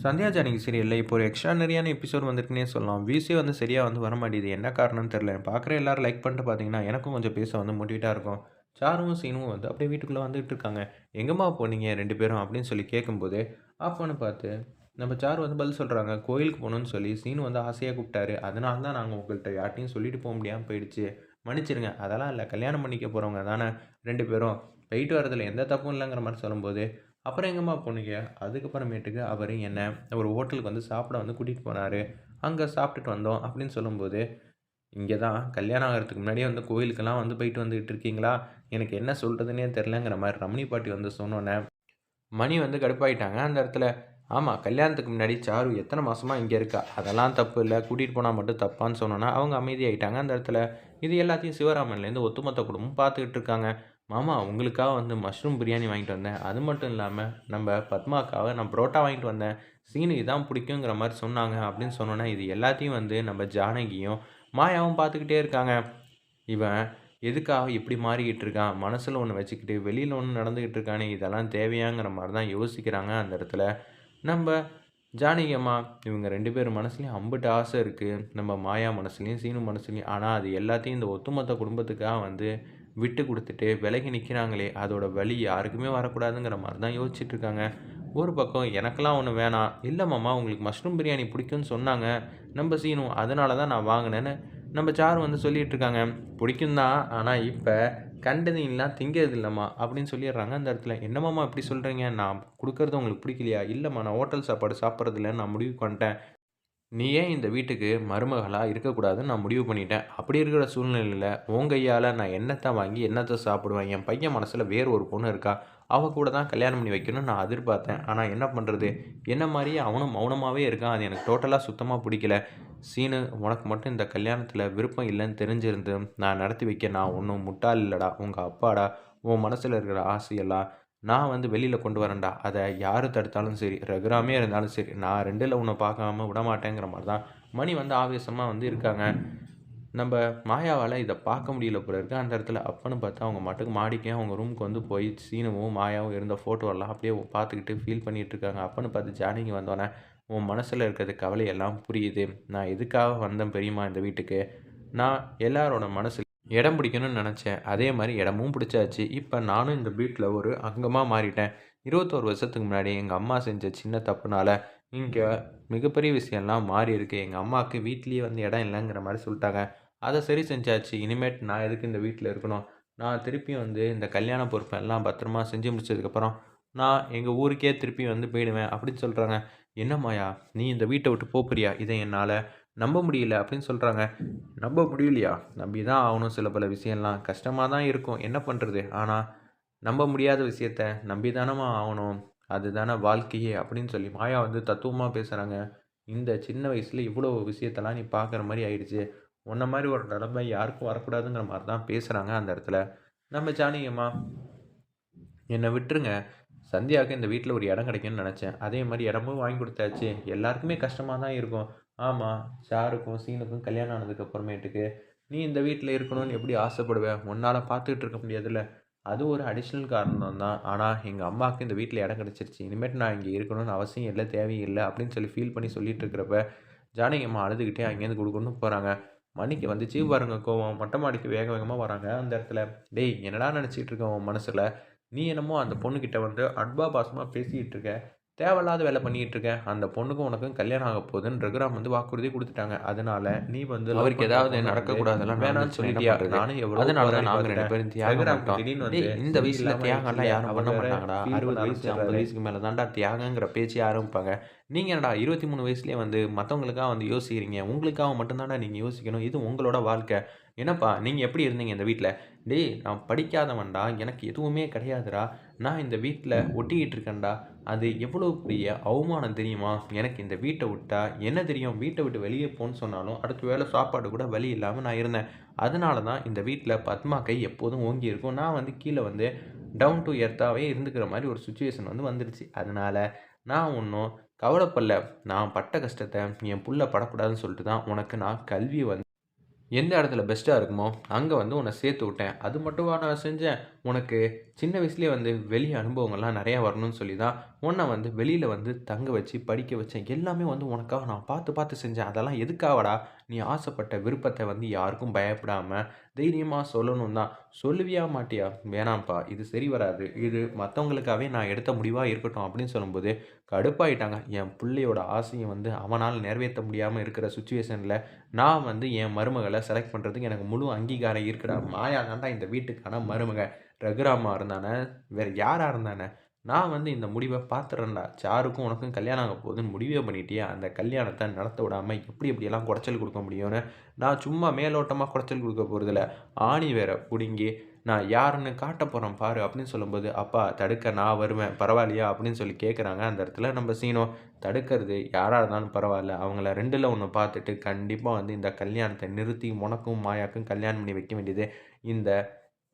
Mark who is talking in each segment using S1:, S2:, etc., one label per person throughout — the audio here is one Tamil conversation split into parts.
S1: சந்தியா ஜானகி சீரியலில் இப்போ ஒரு எக்ஸ்ட்ரானரியான எபிசோட் வந்துருக்குன்னே சொல்லலாம். விசி வந்து சரியாக வந்து வர மாட்டேது என்ன காரணம்னு தெரில பார்க்குற எல்லாரும் லைக் பண்ணிட்டு பார்த்தீங்கன்னா எனக்கும் கொஞ்சம் பேச வந்து மோட்டிவேட்டாக இருக்கும். சாரும் சீனும் வந்து அப்படியே வீட்டுக்குள்ளே வந்துட்டு இருக்காங்க. எங்கம்மா போனீங்க ரெண்டு பேரும் அப்படின்னு சொல்லி கேட்கும்போது ஆஃப்னு பார்த்து நம்ம சாரு வந்து பதில் சொல்கிறாங்க கோயிலுக்கு போகணும்னு சொல்லி சீனு வந்து ஆசையாக கூப்பிட்டாரு. அதனால தான் நாங்கள் உங்கள்கிட்ட யார்ட்டையும் சொல்லிட்டு போக முடியாமல் போயிடுச்சு. மன்னிச்சிருங்க அதெல்லாம் இல்லை. கல்யாணம் பண்ணிக்க போகிறவங்க தானே ரெண்டு பேரும். போயிட்டு வரதில் எந்த தப்பும் இல்லைங்கிற மாதிரி சொல்லும்போது அப்புறம் எங்கம்மா போனீங்க? அதுக்கப்புறமேட்டுக்கு அவர் என்னை ஒரு ஹோட்டலுக்கு வந்து சாப்பிட வந்து கூட்டிகிட்டு போனார். அங்கே சாப்பிட்டுட்டு வந்தோம் அப்படின்னு சொல்லும்போது இங்கே தான் கல்யாணம் ஆகிறதுக்கு முன்னாடியே வந்து கோயிலுக்கெல்லாம் வந்து போயிட்டு வந்துக்கிட்டு இருக்கீங்களா? எனக்கு என்ன சொல்கிறதுனே தெரிலங்கிற மாதிரி ரமணி பாட்டி வந்து சொன்னோன்னே மணி வந்து கடுப்பாயிட்டாங்க அந்த இடத்துல. ஆமாம் கல்யாணத்துக்கு முன்னாடி சாரு எத்தனை மாதமாக இங்கே இருக்கா? அதெல்லாம் தப்பு இல்லை. கூட்டிகிட்டு போனால் மட்டும் தப்பான்னு சொன்னோன்னா அவங்க அமைதியாயிட்டாங்க அந்த இடத்துல. இது எல்லாத்தையும் சிவராமன்லேருந்து ஒத்துமொத்த குடும்பம் பார்த்துக்கிட்டு இருக்காங்க. மாமா உங்களுக்காக வந்து மஷ்ரூம் பிரியாணி வாங்கிட்டு வந்தேன். அது மட்டும் இல்லாமல் நம்ம பத்மாக்காக நான் புரோட்டா வாங்கிட்டு வந்தேன். சீனு இதான் பிடிக்குங்கிற மாதிரி சொன்னாங்க அப்படின்னு சொன்னோன்னா இது எல்லாத்தையும் வந்து நம்ம ஜானகியும் மாயாவும் பார்த்துக்கிட்டே இருக்காங்க. இவன் எதுக்காக இப்படி மாறிக்கிட்டு இருக்கான்? மனசில் ஒன்று வச்சுக்கிட்டு வெளியில் ஒன்று நடந்துக்கிட்டு இருக்கானே இதெல்லாம் தேவையாங்கிற மாதிரி தான் யோசிக்கிறாங்க அந்த இடத்துல. நம்ம ஜானகி அம்மா இவங்க ரெண்டு பேர் மனசுலையும் அம்பிட்டு ஆசை இருக்குது நம்ம மாயா மனசுலையும் சீனு மனசுலையும். ஆனால் அது எல்லாத்தையும் இந்த ஒத்துமொத்த குடும்பத்துக்காக வந்து விட்டு கொடுத்துட்டு விலகி நிற்கிறாங்களே அதோட வழி யாருக்குமே வரக்கூடாதுங்கிற மாதிரி தான் யோசிச்சுட்டு இருக்காங்க ஒரு பக்கம் எனக்கெல்லாம் ஒன்று வேணாம். இல்லை மாமா உங்களுக்கு மஷ்ரூம் பிரியாணி பிடிக்கும்னு சொன்னாங்க. நம்ம சீனும் அதனால தான் நான் வாங்கினேன்னு நம்ம சாரு வந்து சொல்லிட்டு இருக்காங்க பிடிக்கும் தான் ஆனால் இப்போ கண்டதையெல்லாம் திங்கிறது இல்லைம்மா அப்படின்னு சொல்லிடுறாங்க அந்த இடத்துல. என்னமாம்மா இப்படி சொல்கிறீங்க நான் கொடுக்குறது உங்களுக்கு பிடிக்கலையா? இல்லைம்மா நான் ஹோட்டல் சாப்பாடு சாப்பிட்றதில்ல. நான் முடிவு பண்ணிட்டேன் நீ ஏன் இந்த வீட்டுக்கு மருமகளாக இருக்கக்கூடாதுன்னு நான் முடிவு பண்ணிட்டேன். அப்படி இருக்கிற சூழ்நிலையில் உன் கையால் நான் என்னத்தை வாங்கி என்னத்தை சாப்பிடுவேன்? என் பையன் மனசில் வேறு ஒரு பொண்ணு இருக்கா? அவள் கூட தான் கல்யாணம் பண்ணி வைக்கணும்னு நான் எதிர்பார்த்தேன். ஆனால் என்ன பண்ணுறது என்ன மாதிரியே அவனும் மௌனமாகவே இருக்கான். அது எனக்கு டோட்டலாக சுத்தமாக பிடிக்கல. சீனு உனக்கு மட்டும் இந்த கல்யாணத்தில் விருப்பம் இல்லைன்னு தெரிஞ்சிருந்து நான் நடத்தி வைக்க நான் ஒன்றும் முட்டாள் இல்லைடா. உங்கள் அப்பாடா. உன் மனசில் இருக்கிற ஆசையெல்லாம் நான் வந்து வெளியில் கொண்டு வரேன்டா. அதை யார் தடுத்தாலும் சரி ரகுராமே இருந்தாலும் சரி நான் ரெண்டில் உன்னை பார்க்காம விடமாட்டேங்கிற மாதிரி தான் மணி வந்து ஆவேசமாக வந்து இருக்காங்க. நம்ம மாயாவால் இதை பார்க்க முடியல போல இருக்கு. அந்த இடத்துல அப்பன்னு பார்த்தா அவங்க மட்டுக்கு மாடிக்கே அவங்க ரூமுக்கு வந்து போய் சீனமும் மாயாவும் இருந்த ஃபோட்டோவெல்லாம் அப்படியே பார்த்துக்கிட்டு ஃபீல் பண்ணிகிட்டு இருக்காங்க. அப்பன்னு பார்த்து ஜானிக்கு வந்தோடனே உன் மனசில் இருக்கிறது கவலையெல்லாம் புரியுது. நான் எதுக்காக வந்தேன் பெரியம்மா இந்த வீட்டுக்கு? நான் எல்லாரோட மனசில் இடம் பிடிக்கணும்னு நினச்சேன். அதே மாதிரி இடமும் பிடிச்சாச்சு. இப்போ நானும் இந்த வீட்டில் ஒரு அங்கமாக மாறிட்டேன். இருபத்தோரு வருஷத்துக்கு முன்னாடி எங்கள் அம்மா செஞ்ச சின்ன தப்புனால் இங்கே மிகப்பெரிய விஷயம்லாம் மாறி இருக்கு. எங்கள் அம்மாவுக்கு வீட்லேயே வந்து இடம் இல்லைங்கிற மாதிரி சொல்லிட்டாங்க. அதை சரி செஞ்சாச்சு. இனிமேட் நான் எதுக்கு இந்த வீட்டில் இருக்கணும்? நான் திருப்பியும் வந்து இந்த கல்யாண பொறுப்பை எல்லாம் பத்திரமா செஞ்சு முடிச்சதுக்கப்புறம் நான் எங்கள் ஊருக்கே திருப்பி வந்து போயிடுவேன் அப்படின்னு சொல்கிறாங்க என்னம்மாயா? நீ இந்த வீட்டை விட்டு போறியா? இதை என்னால் நம்ப முடியல அப்படின்னு சொல்கிறாங்க நம்ப முடியலையா? நம்பி தான் ஆகணும் சில பல விஷயம்லாம். கஷ்டமாக தான் இருக்கும். என்ன பண்ணுறது ஆனால் நம்ப முடியாத விஷயத்த நம்பி தானமா ஆகணும். அதுதானே வாழ்க்கையே அப்படின்னு சொல்லி மாயா வந்து தத்துவமாக பேசுகிறாங்க இந்த சின்ன வயசில் இவ்வளோ விஷயத்தெல்லாம் நீ பார்க்குற மாதிரி ஆயிடுச்சு. உன்ன மாதிரி ஒரு நிலைமை யாருக்கும் வரக்கூடாதுங்கிற மாதிரி தான் பேசுகிறாங்க அந்த இடத்துல. நம்ம ஜானியம்மா என்னை விட்டுருங்க. சந்தியாவுக்கு இந்த வீட்டில் ஒரு இடம் கிடைக்கும்னு நினச்சேன். அதே மாதிரி இடமும் வாங்கி கொடுத்தாச்சு. எல்லாருக்குமே கஷ்டமாக தான் இருக்கும். ஆமாம் ஷாருக்கும் சீனுக்கும் கல்யாணம் ஆனதுக்கு அப்புறமேட்டுக்கு நீ இந்த வீட்டில் இருக்கணும்னு எப்படி ஆசைப்படுவேன் உன்னால் பார்த்துக்கிட்டு இருக்க முடியாதுல்ல. அது ஒரு அடிஷ்னல் காரணம் தான் ஆனால் எங்கள் அம்மாவுக்கு இந்த வீட்டில் இடம் கிடச்சிருச்சு. இனிமேட்டு நான் இங்கே இருக்கணும்னு அவசியம் இல்லை தேவையில்லை அப்படின்னு சொல்லி ஃபீல் பண்ணி சொல்லிட்டு இருக்கிறப்ப ஜானகி அம்மா அழுதுகிட்டே அங்கேருந்து கொடுக்கணும் போகிறாங்க மணிக்கு வந்துச்சு பாருங்க கோவம். மொட்டை மாடிக்கு வேக வேகமாக வராங்க அந்த இடத்துல. டேய் என்னடா நினச்சிட்டு இருக்க உன் மனசில்? நீ என்னமோ அந்த பொண்ணுக்கிட்ட வந்து அன்பா பாசமாக பேசிக்கிட்டு இருக்க. தேவையில்லாத வேலை பண்ணிட்டு இருக்க அந்த பொண்ணுக்கும் உனக்கும் கல்யாணம் ஆக போகுதுன்னு ரகுராம் வந்து வாக்குறுதி கொடுத்துட்டாங்க. அதனால நீ வந்து
S2: அவருக்கு ஏதாவது நடக்கக்கூடாதெல்லாம்
S1: வேணாம்னு சொல்லிட்டியா? நானும் எவ்வளோ
S2: அதனால தான் நாங்கள் ரெண்டு பேரும் தியாகம்
S1: திடீர்னு வந்து
S2: இந்த வயசுல தியாகம்லாம் யாரும் பண்ண மாட்டாங்கடா. அறுபது வயசு ஐம்பது வயசுக்கு மேலே தான்டா தியாகங்கிற பேச்சே ஆரம்பிப்பாங்க நீங்கள் என்னடா இருபத்தி மூணு வயசுலேயே வந்து மற்றவங்களுக்காக வந்து யோசிக்கிறீங்க? உங்களுக்காக மட்டும்தான்டா நீங்கள் யோசிக்கணும். இது உங்களோட வாழ்க்கை. என்னப்பா நீங்கள் எப்படி இருந்தீங்க இந்த வீட்டில் டேய் நான் படிக்காதவன்டா. எனக்கு எதுவுமே கிடையாதுடா. நான் இந்த வீட்டில் ஒட்டிக்கிட்டு இருக்கேன்டா அது எவ்வளோ பெரிய அவமானம் தெரியுமா? எனக்கு இந்த வீட்டை விட்டால் என்ன தெரியும்? வீட்டை விட்டு வெளியே போன்னு சொன்னாலும் அடுத்த வேளை சாப்பாடு கூட வழி இல்லாமல் நான் இருந்தேன். அதனால தான் இந்த வீட்டில் பத்மா கை எப்போதும் ஓங்கி இருக்கும். நான் வந்து கீழே வந்து டவுன் டு எர்த்தாவே இருந்துக்கிற மாதிரி ஒரு சுச்சுவேஷன் வந்து வந்துடுச்சு அதனால் நான் ஒன்றும் கவலைப்படல. நான் பட்ட கஷ்டத்தை என் புள்ள படக்கூடாதுன்னு சொல்லிட்டு தான் உனக்கு நான் கல்வியை வந்து எந்த இடத்துல பெஸ்ட்டாக இருக்குமோ அங்கே வந்து உன்னை சேர்த்து விட்டேன். அது மட்டுமா நான் செஞ்சேன்.
S1: உனக்கு சின்ன வயசுலேயே வந்து வெளி அனுபவங்கள்லாம் நிறையா வரணும்னு சொல்லி தான் உன்னை வந்து வெளியில் வந்து தங்க வச்சு படிக்க வச்சேன். எல்லாமே வந்து உனக்காக நான் பார்த்து பார்த்து செஞ்சேன். அதெல்லாம் எதுக்காகடா நீ ஆசைப்பட்ட விருப்பத்தை வந்து யாருக்கும் பயப்படாமல் தைரியமாக சொல்லணும் தான். சொல்லுவியா மாட்டியா? வேணாம்ப்பா இது சரி வராது. இது மற்றவங்களுக்காகவே நான் எடுத்த முடிவாக இருக்கட்டும் அப்படின்னு சொல்லும்போது கடுப்பாயிட்டாங்க. என் பிள்ளையோட ஆசையை வந்து அவனால் நிறைவேற்ற முடியாமல் இருக்கிற சுச்சுவேஷனில் நான் வந்து என் மருமகளை செலக்ட் பண்ணுறதுக்கு எனக்கு முழு அங்கீகாரம் இருக்கிற மாயா தான் இந்த வீட்டுக்கான மருமக. ரகுராமா இருந்தானே? வேறு யாராக இருந்தானே? நான் வந்து இந்த முடிவை பார்த்துறேன்டா சாருக்கும் உனக்கும் கல்யாணம் ஆக போகுதுன்னு முடிவே பண்ணிட்டியா? அந்த கல்யாணத்தை நடத்த விடாமல் எப்படி எப்படியெல்லாம் குடைச்சல் கொடுக்க முடியும்னு நான் சும்மா மேலோட்டமாக குடைச்சல் கொடுக்க போகிறதில்ல ஆணி வேற பிடுங்கி நான் யாருன்னு காட்ட போகிறேன் பாரு அப்படின்னு சொல்லும்போது அப்பா தடுக்க நான் வருவேன் பரவாயில்லையா? அப்படின்னு சொல்லி கேட்குறாங்க அந்த இடத்துல நம்ம சீனோ தடுக்கிறது யாராக இருந்தாலும் பரவாயில்ல. அவங்கள ரெண்டில் ஒன்று பார்த்துட்டு கண்டிப்பாக வந்து இந்த கல்யாணத்தை நிறுத்தி உனக்கும் மாயாக்கும் கல்யாணம் பண்ணி வைக்க வேண்டியது இந்த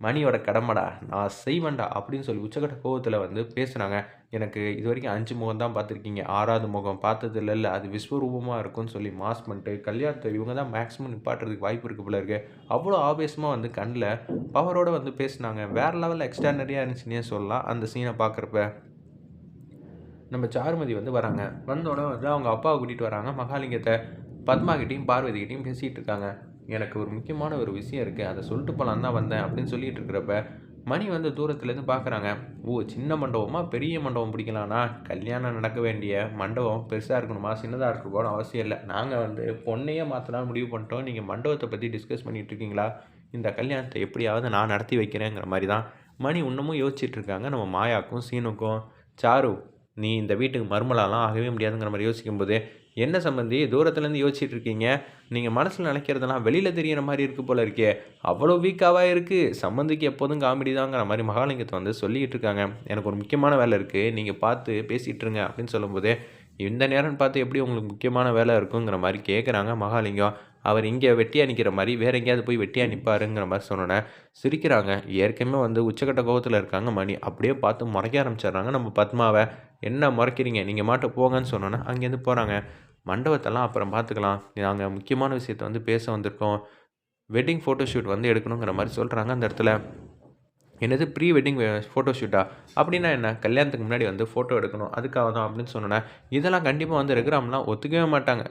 S1: மணியோட கடமைடா நான் செய்வேன்டா அப்படின்னு சொல்லி உச்சகட்ட கோவத்தில் வந்து பேசுனாங்க. எனக்கு இது வரைக்கும் அஞ்சு முகம் தான் பார்த்துருக்கீங்க. ஆறாவது முகம் பார்த்தது இல்லைல்ல அது விஸ்வரூபமாக இருக்கும்னு சொல்லி மாஸ் பண்ணிட்டு கல்யாணத்தை இவங்க தான் மேக்ஸிமம் நிப்பாட்டுறதுக்கு வாய்ப்பு இருக்குது போல இருக்கு. அவ்வளோ ஆவேசமாக வந்து கண்ணில் பவரோடு வந்து பேசுனாங்க. வேறு லெவலில் எக்ஸ்ட்ரானரியாக இருந்துச்சுன்னே சொல்லலாம். அந்த சீனை பார்க்குறப்ப நம்ம சாருமதி வந்து வராங்க. வந்தோடனே வந்து அவங்க அப்பாவை கூட்டிகிட்டு வராங்க. மகாலிங்கத்தை பத்மாகிட்டையும் பார்வதிகிட்டையும் பேசிகிட்டு இருக்காங்க. எனக்கு ஒரு முக்கியமான ஒரு விஷயம் இருக்குது அதை சொல்லிட்டு போகலான்னு தான் வந்தேன் அப்படின்னு சொல்லிட்டு இருக்கிறப்ப மணி வந்து தூரத்துலேருந்து பார்க்குறாங்க ஓ சின்ன மண்டபமா பெரிய மண்டபம் பிடிக்கலாம்னா கல்யாணம் நடக்க வேண்டிய மண்டபம் பெருசாக இருக்கணுமா? சின்னதாக இருக்கணும்னு அவசியம் இல்லை. நாங்கள் வந்து பொண்ணையே மாற்றலாம் முடிவு பண்ணிட்டோம். நீங்கள் மண்டபத்தை பற்றி டிஸ்கஸ் பண்ணிகிட்டு இருக்கீங்களா? இந்த கல்யாணத்தை எப்படியாவது நான் நடத்தி வைக்கிறேங்கிற மாதிரி தான். மணி இன்னமும் யோசிச்சுட்டு இருக்காங்க. நம்ம மாயாக்கும் சீனுக்கும் சாரு நீ இந்த வீட்டுக்கு மறுமலாலாம் ஆகவே முடியாதுங்கிற மாதிரி யோசிக்கும்போது என்ன சம்பந்தி? தூரத்துலேருந்து யோசிச்சுட்டு இருக்கீங்க நீங்கள் மனசில் நினைக்கிறதெல்லாம் வெளியில் தெரியிற மாதிரி இருக்குது போல இருக்கே. அவ்வளோ வீக்காவா இருக்குது சம்மந்திக்கு எப்போதும் காமெடி தாங்கிற மாதிரி மகாலிங்கத்தை வந்து சொல்லிகிட்டு இருக்காங்க எனக்கு ஒரு முக்கியமான வேலை இருக்குது நீங்கள் பார்த்து பேசிகிட்டு இருங்க அப்படின்னு சொல்லும்போது இந்த நேரம்னு பார்த்து எப்படி உங்களுக்கு முக்கியமான வேலை இருக்குங்கிற மாதிரி கேட்குறாங்க மகாலிங்கம். அவர் இங்கே வெட்டியாக நிற்கிற மாதிரி வேற எங்கேயாவது போய் வெட்டியாக நிற்பாருங்கிற மாதிரி சொன்னோன்னே சிரிக்கிறாங்க. ஏற்கனவே வந்து உச்சக்கட்ட கோபத்தில் இருக்காங்க மணி. அப்படியே பார்த்து முறைக்க ஆரம்பிச்சிடுறாங்க நம்ம பத்மாவை. என்ன மறைக்கிறீங்க? நீங்கள் மாட்ட போங்கன்னு சொன்னோன்னே அங்கேருந்து போகிறாங்க மண்டபத்தெல்லாம் அப்புறம் பார்த்துக்கலாம். நாங்கள் முக்கியமான விஷயத்த வந்து பேச வந்திருக்கோம். வெட்டிங் ஃபோட்டோஷூட் வந்து எடுக்கணுங்கிற மாதிரி சொல்கிறாங்க அந்த இடத்துல. என்னது? ப்ரீ வெட்டிங் ஃபோட்டோ ஷூட்டா அப்படின்னா என்ன? கல்யாணத்துக்கு முன்னாடி வந்து ஃபோட்டோ எடுக்கணும். அதுக்காக தான் அப்படின்னு சொன்னோன்னே இதெல்லாம் கண்டிப்பாக வந்து ரெகுராம்லாம் ஒத்துக்கவே மாட்டாங்க.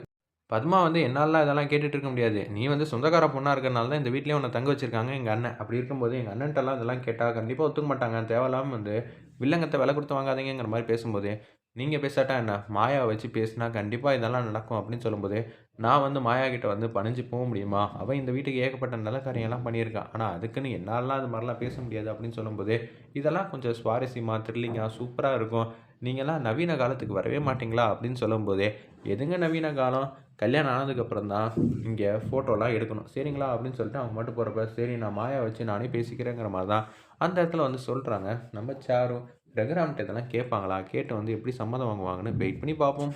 S1: பத்மா வந்து என்னால் இதெல்லாம் கேட்டுட்டு இருக்க முடியாது. நீ வந்து சொந்தக்கார பொண்ணாக இருக்கிறனால தான் இந்த வீட்லேயே உன்னை தங்க வச்சிருக்காங்க எங்கள் அண்ணன். அப்படி இருக்கும்போது எங்கள் அண்ணன்ட்டெல்லாம் இதெல்லாம் கேட்டால் கண்டிப்பாக ஒத்துக்க மாட்டாங்க. தேவையில்லாமல் வந்து வில்லங்கத்தை விலை கொடுத்து வாங்காதீங்கிற மாதிரி பேசும்போது நீங்கள் பேசாட்டா என்ன? மாயாவை வச்சு பேசினா கண்டிப்பாக இதெல்லாம் நடக்கும் அப்படின்னு சொல்லும்போது நான் வந்து மாயா கிட்ட வந்து பணிஞ்சு போக முடியுமா? அவன் இந்த வீட்டுக்கு ஏகப்பட்ட நல்ல காரியம்லாம் பண்ணியிருக்கான். ஆனால் அதுக்குன்னு என்னாலாம் அது மாதிரிலாம் பேச முடியாது அப்படின்னு சொல்லும்போது இதெல்லாம் கொஞ்சம் சுவாரஸ்யமாக த்ரில்லிங்காக சூப்பராக இருக்கும். நீங்களாம் நவீன காலத்துக்கு வரவே மாட்டிங்களா? அப்படின்னு சொல்லும்போதே எதுங்க நவீன காலம்? கல்யாணம் ஆனதுக்கப்புறம் தான் இங்கே ஃபோட்டோலாம் எடுக்கணும். சரிங்களா? அப்படின்னு சொல்லிட்டு அவங்க மட்டும் போகிறப்ப சரி நான் மாயா வச்சு நானே பேசிக்கிறேங்கிற மாதிரி தான் அந்த இடத்துல வந்து சொல்கிறாங்க நம்ம சாரும் ரகுராம்கிட்ட இதெல்லாம் கேட்பாங்களா? கேட்டு வந்து எப்படி சம்மதம் வாங்குவாங்கன்னு வெயிட் பண்ணி பார்ப்போம்.